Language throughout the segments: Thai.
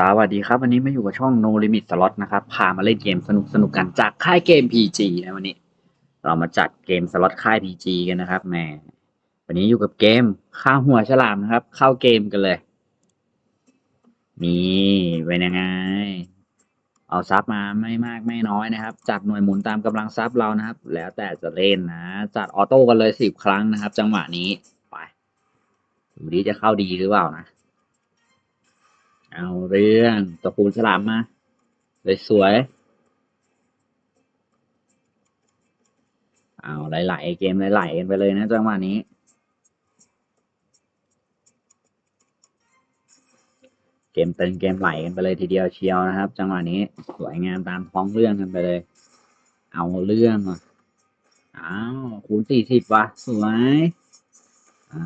สวัสดีครับ วันนี้มาอยู่กับช่อง No Limit Slot นะครับ พามาเล่นเกมสนุกสนุกๆกันจากค่ายเกม PG นะวันนี้ เรามาจัดเกมสล็อตค่าย PG กันนะครับแหมวันนี้อยู่กับเกมข้าหัวฉลามนะครับ เข้าเกมกันเลย นี่เป็นยังไง เอาซับมาไม่มากไม่น้อยนะครับ จัดหน่วยหมุนตามกำลังซับเรานะครับ แล้วแต่จะเล่นนะ จัดออโต้กันเลยสิบครั้งนะครับ จังหวะนี้ไปดูดีจะเข้าดีหรือเปล่านะ เอาเรื่องตัวคูณฉลามมาเลยสวยเอาไหลๆเกมไหลๆกันไปเลยนะจังหวะนี้ เกมตึงเกมไหลกันไปเลยทีเดียวเชียวนะครับ จังหวะนี้สวยงามตามท้องเรื่องกันไปเลย เอาเรื่องว่ะอ้าวคูณสี่สิบว่ะสวย อ่า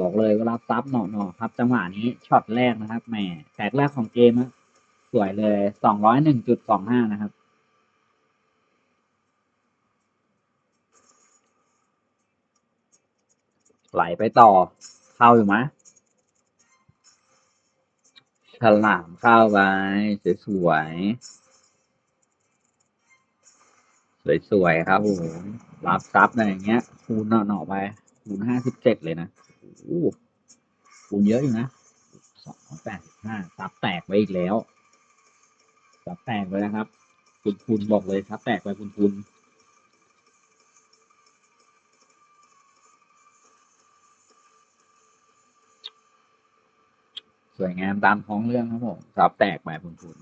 บอกเลยว่ารับซับหน่อๆครับ จังหวะนี้ช็อตแรกนะครับแหมแตกแรกของเกมอะสวยเลยสองร้อยหนึ่งจุดสองห้านะครับไหลไปต่อ เข้าอยู่ไหมฉลามเข้าไปสวยๆสวยๆครับผมรับซับอะไรอย่างเงี้ยคูณหน่อๆไป คูณห้าสิบเจ็ดเลยนะโอ้คูณเยอะอยู่นะสองร้อยแปดสิบห้าซับแตกไปอีกแล้วซับแตกไปนะครับ คุณคุณบอกเลยซับแตกไปคุณคุณสวยงามตามท้องเรื่องครับผมซับแตกไปคุณคุณ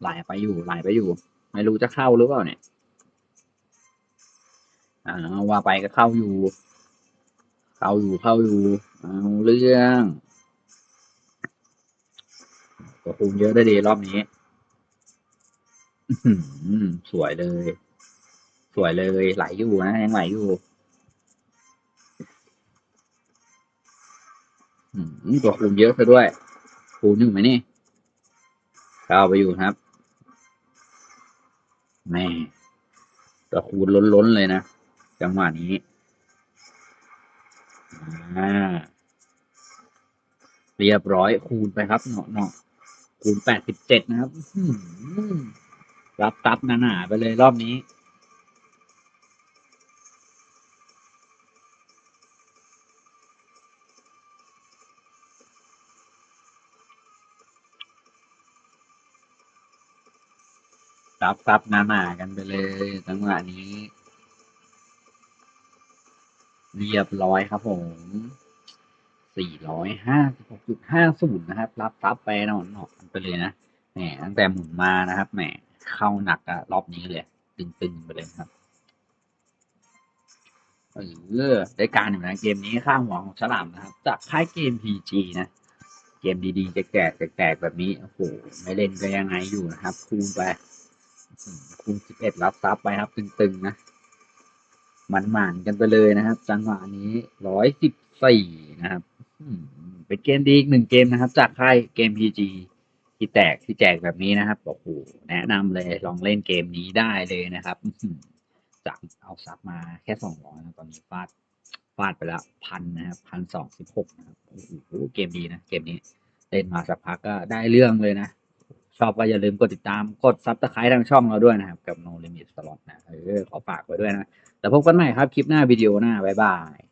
ไหลไปอยู่ไหลไปอยู่ ไม่รู้จะเข้าหรือเปล่าเนี่ย อ่าว่าไปก็เข้าอยู่ เข้าอยู่เข้าอยู่เอาเรื่องก็คูณเยอะได้ดีรอบนี้สวยเลย สวยเลยไหลอยู่นะยังไหลอยู่ตัวคูณเยอะซะด้วยคูณหนึ่งไหมนี่เข้าไปอยู่ครับ แม่ตะคูณล้นๆเลยนะ จังหวะนี้อ่าเรียบร้อยคูณไปครับเนาะเนาะคูณแปดสิบเจ็ดนะครับรับตับหนาๆไปเลยรอบนี้ รับซับหนาๆกันไปเลยจังหวะนี้ เรียบร้อยครับผมสี่ร้อยห้าสิบหกจุดห้าศูนย์นะครับ รับซับไปหนอนหนอนไปเลยนะแหมตั้งแต่หมุนมานะครับแหมเข้าหนักอะรอบนี้เลย ตึงๆไปเลยครับเออได้การอยู่นะเกมนี้ข้างหัวของฉลามนะครับ จากค่ายเกม PG นะ เกมดีๆแจกๆแจกแบบนี้ โอ้โห ไม่เล่นก็ยังไงอยู่นะครับ คูณไป คูณสิบเอ็ดรับซับไปครับ ตึงๆนะ มันหมานๆกันไปเลยนะครับ จังหวะนี้ร้อยสิบสี่นะครับเป็นเกมดีอีกหนึ่งเกมนะครับ จากค่ายเกม PG ที่แตกที่แจกแบบนี้นะครับโอ้โหแนะนำเลยลองเล่นเกมนี้ได้เลยนะครับจากเอาซับมาแค่สองร้อยนะตอนนี้ฟาดฟาดไปแล้วพันนะครับพันสองสิบหกนะครับโอ้โหเกมดีนะ เกมนี้ เล่นมาสักพักก็ได้เรื่องเลยนะ ชอบก็อย่าลืมกดติดตามกดซับสไครต์ทางช่องเราด้วยนะครับ กับ No Limit Slot นะเออขอฝากไว้ด้วยนะ แต่พบกันใหม่ครับ คลิปหน้าวิดีโอหน้า บ๊ายบาย